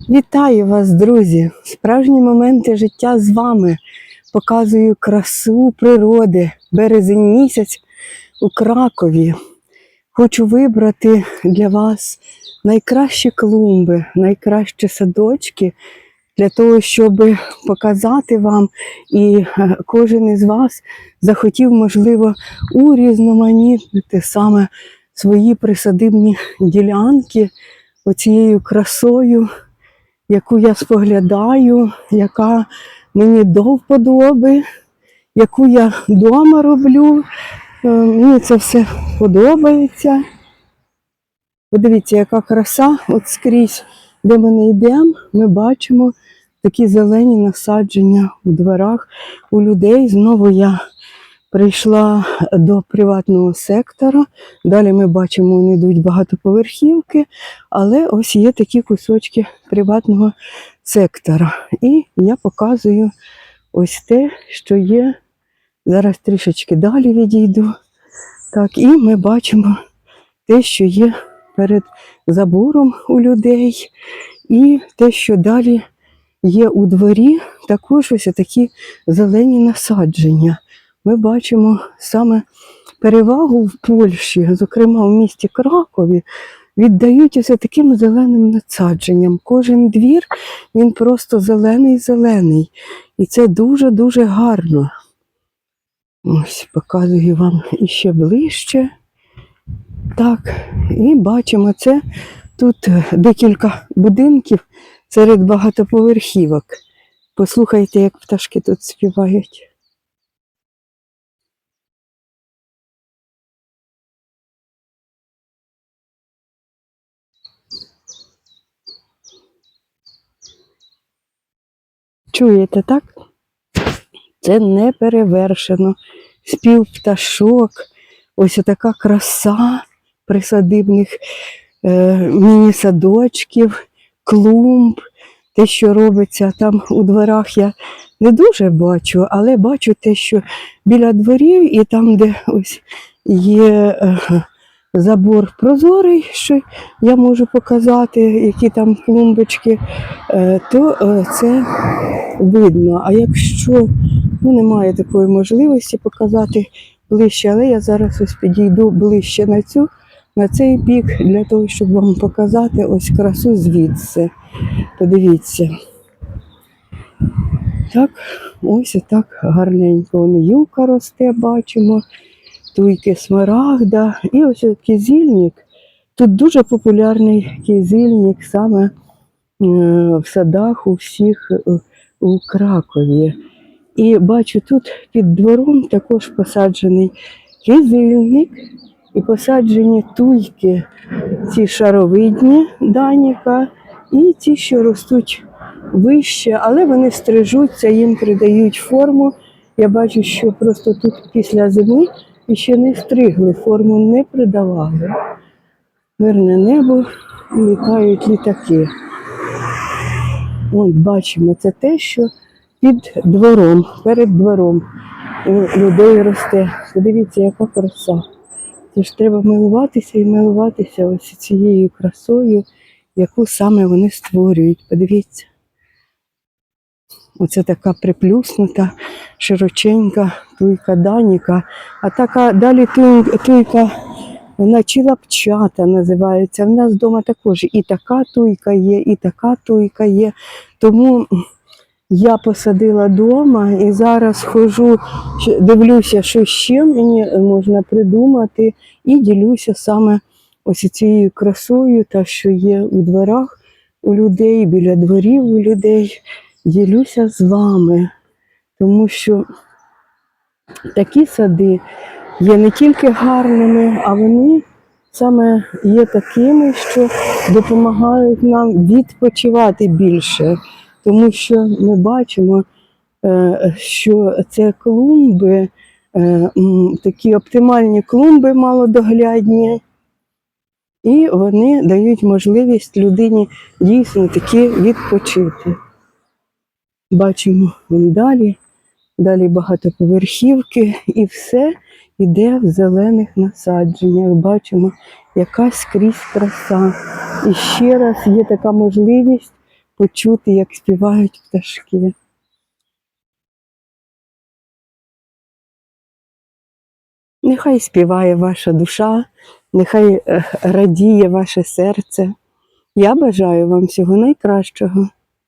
Вітаю вас, друзі! Справжні моменти життя з вами. Показую красу природи, березень місяць у Кракові. Хочу вибрати для вас найкращі клумби, найкращі садочки для того, щоб показати вам, і е, кожен із вас захотів, можливо, урізноманітнити саме свої присадибні ділянки оцією красою яку я споглядаю, яка мені до вподоби, яку я вдома роблю. Е, Мені це все подобається. Подивіться, яка краса, от скрізь, де ми не йдемо, ми бачимо такі зелені насадження у дворах у людей. Знову я прийшла до приватного сектора. Далі ми бачимо, вони йдуть багатоповерхівки, але ось є такі кусочки приватного сектора. І я показую ось те, що є. Зараз трішечки далі відійду. Так, і ми бачимо те, що є перед забором у людей, і те, що далі є у дворі, також ось такі зелені насадження. Ми бачимо саме перевагу в Польщі, зокрема в місті Кракові, віддають ось таким зеленим насадженням. Кожен двір він просто зелений-зелений. І це дуже-дуже гарно. Ось показую вам іще ближче. Так, і бачимо це. Тут е, декілька будинків серед багатоповерхівок. Послухайте, як пташки тут співають. Чуєте, так? Це не перевершено. Спів пташок, ось така краса присадибних е, міні-садочків, клумб, те, що робиться там у дворах, я не дуже бачу, але бачу те, що біля дворів і там, де ось є е, забор прозорий, що я можу показати, які там клумбочки, е, то е, це видно. А якщо ну, немає такої можливості показати ближче, але я зараз ось підійду ближче на цю, на цей бік, для того, щоб вам показати ось красу звідси. Подивіться. Так, ось так гарненько. Юка росте, бачимо, туйки смарагда. І ось кизільник. Тут дуже популярний кизильник саме е, в садах у всіх е, у Кракові. І бачу, тут під двором також посаджений кизильник і посаджені туйки, ці шаровидні даніка, і ті, що ростуть вище, але вони стрижуться, їм придають форму. Я бачу, що просто тут після зими ще не стригли, форму не придавали. Мирне небо, літають літаки. От бачимо, це те, що під двором, перед двором людей росте. Подивіться, яка краса. Тож треба милуватися і милуватися ось цією красою, яку саме вони створюють. Подивіться. Оце така приплюснута, широченька туйка Даніка. А така далі туйка, вона чилапчата називається. В нас вдома також і така туйка є, і така туйка є. Тому я посадила вдома і зараз хожу, дивлюся, що ще мені можна придумати, і ділюся саме ось цією красою, та що є у дворах у людей, біля дворів у людей. Ділюся з вами, тому що такі сади є не тільки гарними, а вони саме є такими, що допомагають нам відпочивати більше. Тому що ми бачимо, е, що це клумби, е, такі оптимальні клумби малодоглядні, і вони дають можливість людині дійсно таки відпочити. Бачимо далі, далі багатоповерхівки, і все йде в зелених насадженнях. Бачимо, яка скрізь краса. І ще раз є така можливість почути, як співають пташки. Нехай співає ваша душа, нехай е, радіє ваше серце. Я бажаю вам всього найкращого.